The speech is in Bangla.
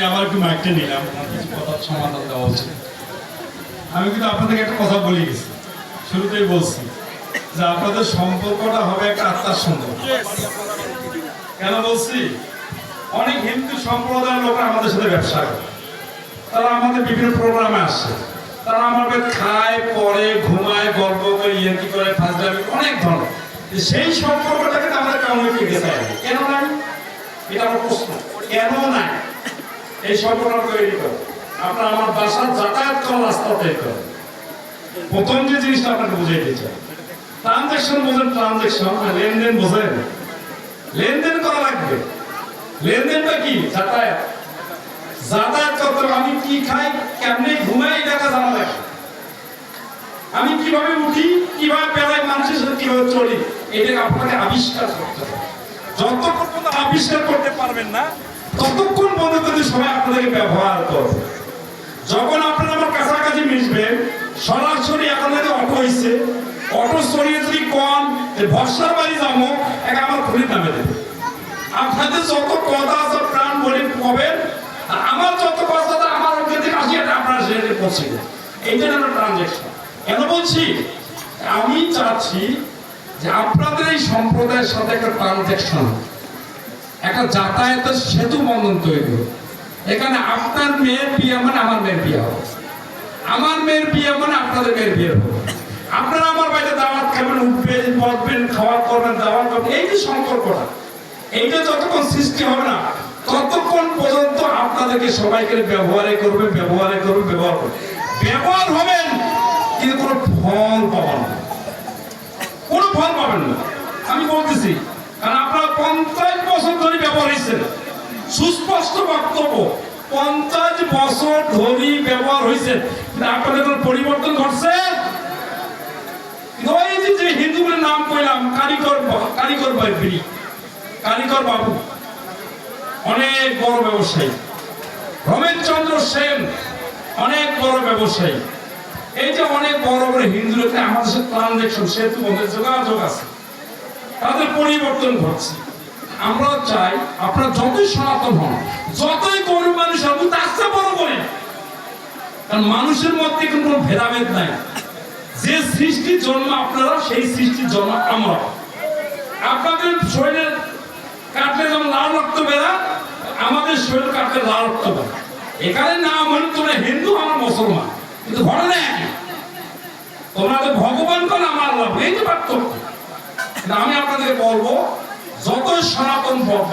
আমি আবার একটু মাইকটা নিলাম। আমার কথার সমাধান দেওয়া উচিত। আমি কিন্তু আপনাদেরকে একটা কথা বলে। গেছি শুরুতেই বলছি যে আপনাদের সম্পর্কটা হবে একটা আত্মার সম্পর্ক কেন বলছি? অনেক হিন্দু সম্প্রদায়ের লোকরা আমাদের সাথে ব্যবসা করে। তারা আমাদের বিভিন্ন প্রোগ্রামে আসে। তারা আমাদের খায় পরে ঘুমায়, গল্প করে ইয়ে করে, ফাজলামি অনেক ধরনের। সেই সম্পর্কটাকে আমরা কমিউনিটি গেছে কেন নাই? এটা আমার প্রশ্ন। কেন নাই? এই সম্পর্ক তৈরি করে আপনার আমার বাসার যাতায়াত করার রাস্তা তৈরি করে প্রথম যে জিনিসটা আপনাকে বুঝিয়ে দিতে চাই ট্রানজ্যাকশন বোঝেন ট্রানজ্যাকশন লেনদেন বোঝেন। লেনদেন করা লাগবে। লেনদেনটা কি? যাতায়াত। যাতায়াত করতে। আমি কি খাই, কেমনে ঘুমাই টাকা জানা লাগে আমি কীভাবে উঠি, কীভাবে পেলাই মানুষের সাথে কীভাবে চলি, এটাকে আপনাকে আবিষ্কার করতে হবে। যতক্ষণ পর্যন্ত আবিষ্কার করতে পারবেন না, ততক্ষণ পর্যন্ত কিন্তু সবাই আপনাদেরকে ব্যবহার করবে। যখন আপনারা আমার কাছাকাছি মিশবেন, সরাসরি আপনাদের অটো হয়েছে অটো সরিয়ে যদি কম ভরসার বাড়ি যাব, এক আমার খুলি নামে দেবে। আপনাদের যত কথা আছে, প্রাণ বলে কবেন আমার যত কথা আমার ওখান থেকে আসি, এটা আপনার সেটা পৌঁছে এইটা হলো ট্রানজ্যাকশন কেন বলছি? আমি চাচ্ছি যে আপনাদের এই সম্প্রদায়ের সাথে একটা ট্রানজেকশন একটা যাতায়াতের সেতু বন্ধন তৈরি। এখানে আপনার মেয়ের বিয়ে মানে আমার মেয়ের বিয়ে হবে। আমার মেয়ের বিয়ে মানে আপনাদের মেয়ের বিয়ে হবে। আপনারা আমার বাড়িতে দাওয়াত খাবেন, উঠবেন, বসবেন, খাওয়া করবেন, দাওয়াত করবেন, এই যে সম্পর্কটা এইটা যতক্ষণ সৃষ্টি হবে না, ততক্ষণ পর্যন্ত আপনাদেরকে সবাইকে ব্যবহারে করবে ব্যবহারে করবে, ব্যবহার করবে। ব্যবহার হবেন, কিন্তু কোনো ফল পাবেন না। কোনো ফল পাবেন না। আমি বলতেছি, কারণ আপনারা পঞ্চাশ বছর ধরে ব্যবহার হয়েছেন সুস্পষ্ট বক্তব্য পঞ্চাশ বছর ধরে ব্যবহার হয়েছে আপনাদের পরিবর্তন ঘটছে? যে নাম কইলাম কারিগর কারিগর কারিগর বাবু। অনেক বড় ব্যবসায়ী। রমেশ চন্দ্র সেন, অনেক বড় ব্যবসায়ী। এই যে অনেক বড় বড় আমাদের সাথে ট্রানজেকশন সেতু যোগাযোগ আছে। তাদের পরিবর্তন ঘটছে। আমরা চাই আপনারা যতই সনাতন হন, যতই গরিব মানুষ হন আস্তে বড় করে। কারণ মানুষের মধ্যে কোনো ভেদাভেদ নাই। যে সৃষ্টির জন্ম আপনারা, সেই সৃষ্টির জন্ম আমরা। আপনাদের শরীরের কাটলে যেমন লাল রক্ত বেড়া আমাদের শরীর কাটলে লাল রক্ত বেড়া এখানে না মানে তোমরা হিন্দু আমার মুসলমান, কিন্তু ঘটনা একই তোমরা তো ভগবান কোন আমার আল্লাহ, এই যে পার্থক্য। আমি আপনাদেরকে বলব যতই সনাতন ধর্ম